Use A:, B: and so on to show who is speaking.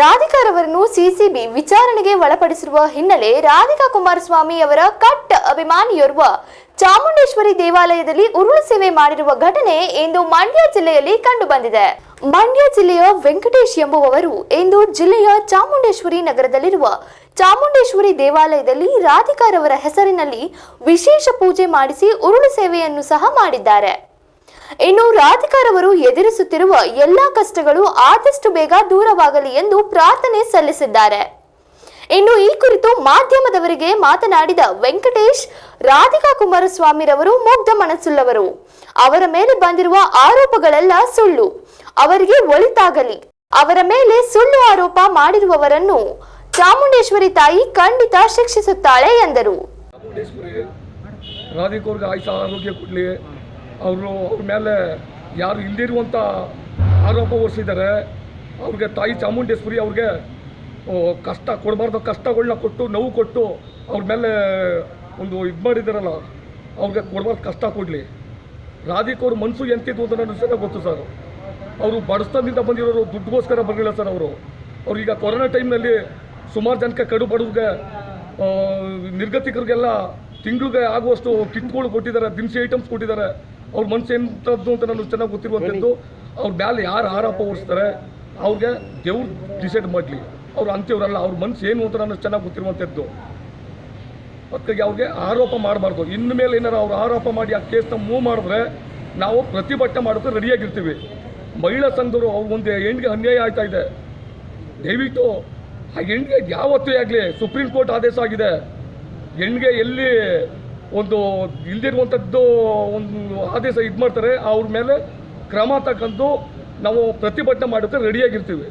A: ಅವರನ್ನು ಸಿಸಿಬಿ ವಿಚಾರಣೆಗೆ ಒಳಪಡಿಸಿರುವ ಹಿನ್ನೆಲೆ ರಾಧಿಕಾ ಕುಮಾರಸ್ವಾಮಿ ಅವರ ಕಟ್ ಅಭಿಮಾನಿಯೋರ್ವ ಚಾಮುಂಡೇಶ್ವರಿ ದೇವಾಲಯದಲ್ಲಿ ಉರುಳು ಸೇವೆ ಮಾಡಿರುವ ಘಟನೆ ಇಂದು ಮಂಡ್ಯ ಜಿಲ್ಲೆಯಲ್ಲಿ ಕಂಡುಬಂದಿದೆ. ಮಂಡ್ಯ ಜಿಲ್ಲೆಯ ವೆಂಕಟೇಶ್ ಎಂಬುವವರು ಇಂದು ಜಿಲ್ಲೆಯ ಚಾಮುಂಡೇಶ್ವರಿ ನಗರದಲ್ಲಿರುವ ಚಾಮುಂಡೇಶ್ವರಿ ದೇವಾಲಯದಲ್ಲಿ ರಾಧಿಕಾರವರ ಹೆಸರಿನಲ್ಲಿ ವಿಶೇಷ ಪೂಜೆ ಮಾಡಿಸಿ ಉರುಳು ಸೇವೆಯನ್ನು ಸಹ ಮಾಡಿದ್ದಾರೆ. ಇನ್ನು ರಾಧಿಕಾರವರು ಎದುರಿಸುತ್ತಿರುವ ಎಲ್ಲಾ ಕಷ್ಟಗಳು ಆದಷ್ಟು ಬೇಗ ದೂರವಾಗಲಿ ಎಂದು ಪ್ರಾರ್ಥನೆ ಸಲ್ಲಿಸಿದ್ದಾರೆ. ಇನ್ನು ಈ ಕುರಿತು ಮಾಧ್ಯಮದವರಿಗೆ ಮಾತನಾಡಿದ ವೆಂಕಟೇಶ್, ರಾಧಿಕಾ ಕುಮಾರಸ್ವಾಮಿರವರು ಮುಗ್ಧ ಮನಸ್ಸುಳ್ಳವರು. ಅವರ ಮೇಲೆ ಬಂದಿರುವ ಆರೋಪಗಳೆಲ್ಲ ಸುಳ್ಳು. ಅವರಿಗೆ ಒಳಿತಾಗಲಿ. ಅವರ ಮೇಲೆ ಸುಳ್ಳು ಆರೋಪ ಮಾಡಿರುವವರನ್ನು ಚಾಮುಂಡೇಶ್ವರಿ ತಾಯಿ ಖಂಡಿತ ಶಿಕ್ಷಿಸುತ್ತಾಳೆ ಎಂದರು.
B: ಅವರು ಅವ್ರ ಮೇಲೆ ಯಾರು ಇಲ್ದಿರುವಂಥ ಆರೋಪ ಹೊರಿಸಿದ್ದಾರೆ. ಅವ್ರಿಗೆ ತಾಯಿ ಚಾಮುಂಡೇಶ್ವರಿ ಅವ್ರಿಗೆ ಕಷ್ಟ ಕೊಡಬಾರ್ದು ಕಷ್ಟಗಳನ್ನ ಕೊಟ್ಟು, ನೋವು ಕೊಟ್ಟು ಅವ್ರ ಮೇಲೆ ಒಂದು ಇದು ಮಾಡಿದಾರಲ್ಲ, ಅವ್ರಿಗೆ ಕೊಡಬಾರ್ದು ಕಷ್ಟ ಕೊಡಲಿ. ರಾಧಿಕೋರ್ ಮನಸ್ಸು ಎಂತಿದ್ದು ಅಂತ ನನ್ನ ಸಹ ಗೊತ್ತು ಸರ್. ಅವರು ಬಡಸ್ತನದಿಂದ ಬಂದಿರೋರು ದುಡ್ಡುಗೋಸ್ಕರ ಬರಲಿಲ್ಲ ಸರ್ ಅವರು. ಅವ್ರೀಗ ಕೊರೋನಾ ಟೈಮ್ನಲ್ಲಿ ಸುಮಾರು ಜನಕ್ಕೆ ಕಡು ಬಡವ್ರಿಗೆ ನಿರ್ಗತಿಕರಿಗೆಲ್ಲ ತಿಂಗಳಿಗೆ ಆಗುವಷ್ಟು ಕಿಟ್ಗಳು ಕೊಟ್ಟಿದ್ದಾರೆ, ದಿನಸಿ ಐಟಮ್ಸ್ ಕೊಟ್ಟಿದ್ದಾರೆ. ಅವ್ರ ಮನಸ್ಸು ಎಂಥದ್ದು ಅಂತ ನನಗೆ ಚೆನ್ನಾಗಿ ಗೊತ್ತಿರುವಂಥದ್ದು. ಅವ್ರ ಮೇಲೆ ಯಾರು ಆರೋಪ ಹೊರಿಸ್ತಾರೆ, ಅವ್ರಿಗೆ ದೇವ್ರು ಡಿಸೈಡ್ ಮಾಡಲಿ. ಅವ್ರು ಅಂತ್ಯವ್ರಲ್ಲ ಅವ್ರ ಮನಸ್ಸು ಏನು ಅಂತ ನನಗೆ ಚೆನ್ನಾಗಿ ಗೊತ್ತಿರುವಂಥದ್ದು. ಅದಕ್ಕಾಗಿ ಅವ್ರಿಗೆ ಆರೋಪ ಮಾಡಬಾರ್ದು. ಇನ್ನು ಮೇಲೆ ಏನಾರು ಅವ್ರು ಆರೋಪ ಮಾಡಿ ಆ ಕೇಸ್ನ ಮೂವ್ ಮಾಡಿದ್ರೆ ನಾವು ಪ್ರತಿಭಟನೆ ಮಾಡೋಕ್ಕೆ ರೆಡಿಯಾಗಿರ್ತೀವಿ. ಮಹಿಳಾ ಸಂಘದವರು ಅವ್ರ ಒಂದು ಹೆಣ್ಣಿಗೆ ಅನ್ಯಾಯ ಆಯ್ತಾ ಇದೆ. ದಯವಿಟ್ಟು ಆ ಹೆಣ್ಣಿಗೆ ಯಾವತ್ತೂ ಆಗಲಿ, ಸುಪ್ರೀಂ ಕೋರ್ಟ್ ಆದೇಶ ಆಗಿದೆ. ಹೆಣ್ಣಿಗೆ ಎಲ್ಲಿ ಒಂದು ಇಲ್ದಿರುವಂಥದ್ದು ಒಂದು ಆದೇಶ ಇದು ಮಾಡ್ತಾರೆ ಅವ್ರ ಮೇಲೆ ಕ್ರಮ ತಗೊಂಡು ನಾವು ಪ್ರತಿಭಟನೆ ಮಾಡೋಕ್ಕೆ ರೆಡಿಯಾಗಿರ್ತೀವಿ